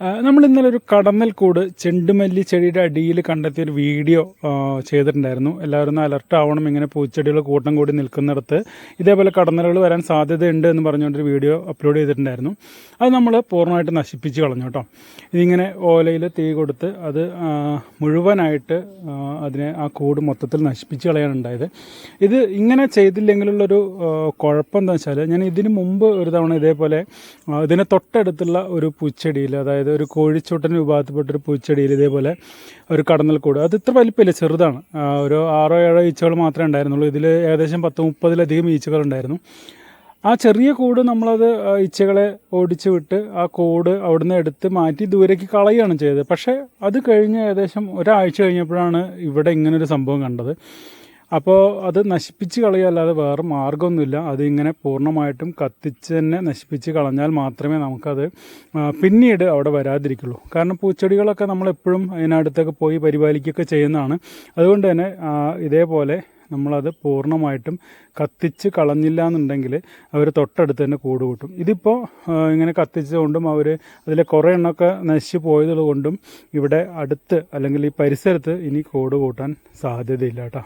നമ്മൾ ഇന്നലെ ഒരു കടന്നൽ കൂട് ചെണ്ടുമല്ലി ചെടിയുടെ അടിയിൽ കണ്ടെത്തിയ ഒരു വീഡിയോ ചെയ്തിട്ടുണ്ടായിരുന്നു. എല്ലാവരും ഒന്ന് അലർട്ട് ആവണം. ഇങ്ങനെ പൂച്ചെടികൾ കൂട്ടം കൂടി നിൽക്കുന്നിടത്ത് ഇതേപോലെ കടന്നലുകൾ വരാൻ സാധ്യതയുണ്ട് എന്ന് പറഞ്ഞുകൊണ്ടൊരു വീഡിയോ അപ്ലോഡ് ചെയ്തിട്ടുണ്ടായിരുന്നു. അത് നമ്മൾ പൂർണമായിട്ട് നശിപ്പിച്ച് കളഞ്ഞു കേട്ടോ. ഇതിങ്ങനെ ഓലയിൽ തീ കൊടുത്ത് അത് മുഴുവനായിട്ട് അതിനെ ആ കൂട് മൊത്തത്തിൽ നശിപ്പിച്ച് കളയാനുണ്ടായത് ഇത് ഇങ്ങനെ ചെയ്തില്ലെങ്കിലുള്ളൊരു കുഴപ്പം എന്താ വെച്ചാൽ ഞാൻ ഇതിന് മുമ്പ് ഒരു തവണ ഇതേപോലെ ഇതിന് തൊട്ടടുത്തുള്ള ഒരു പൂച്ചെടിയിൽ അതായത് ഒരു കോഴിച്ചൂട്ടൻ വിഭാഗത്തിൽപ്പെട്ട ഒരു പൂച്ചെടിയിൽ ഇതേപോലെ ഒരു കടന്നൽ കൂട്. അത് ഇത്ര വലിപ്പമില്ല ചെറുതാണ്. ഒരു ആറോ ഏഴോ ഈച്ചകൾ മാത്രമേ ഉണ്ടായിരുന്നുള്ളൂ. ഇതിൽ ഏകദേശം പത്ത് മുപ്പതിലധികം ഈച്ചകൾ ഉണ്ടായിരുന്നു. ആ ചെറിയ കൂട് നമ്മളത് ഈച്ചകളെ ഓടിച്ചു വിട്ട് ആ കൂട് അവിടുന്ന് എടുത്ത് മാറ്റി ദൂരേക്ക് കളയുകയാണ് ചെയ്തത്. പക്ഷേ അത് കഴിഞ്ഞ് ഏകദേശം ഒരാഴ്ച കഴിഞ്ഞപ്പോഴാണ് ഇവിടെ ഇങ്ങനൊരു സംഭവം കണ്ടത്. അപ്പോൾ അത് നശിപ്പിച്ച് കളയല്ലാതെ വേറെ മാർഗമൊന്നുമില്ല അതിങ്ങനെ പൂർണമായിട്ടും കത്തിച്ച് തന്നെ നശിപ്പിച്ച് കളഞ്ഞാൽ മാത്രമേ നമുക്കത് പിന്നീട് അവിടെ വരാതിരിക്കുള്ളൂ. കാരണം പൂച്ചെടികളൊക്കെ നമ്മളെപ്പോഴും അതിനടുത്തൊക്കെ പോയി പരിപാലിക്കുകയൊക്കെ ചെയ്യുന്നതാണ്. അതുകൊണ്ട് തന്നെ ഇതേപോലെ നമ്മളത് പൂർണമായിട്ടും കത്തിച്ച് കളഞ്ഞില്ല എന്നുണ്ടെങ്കിൽ അവർ തൊട്ടടുത്ത് തന്നെ കൂട് കൂട്ടും. ഇതിപ്പോൾ ഇങ്ങനെ കത്തിച്ചതുകൊണ്ടും അവർ അതിലെ കുറേ എണ്ണമൊക്കെ നശിച്ചു പോയത് കൊണ്ടും ഇവിടെ അടുത്ത് അല്ലെങ്കിൽ ഈ പരിസരത്ത് ഇനി കൂട് കൂട്ടാൻ സാധ്യതയില്ല കേട്ടോ.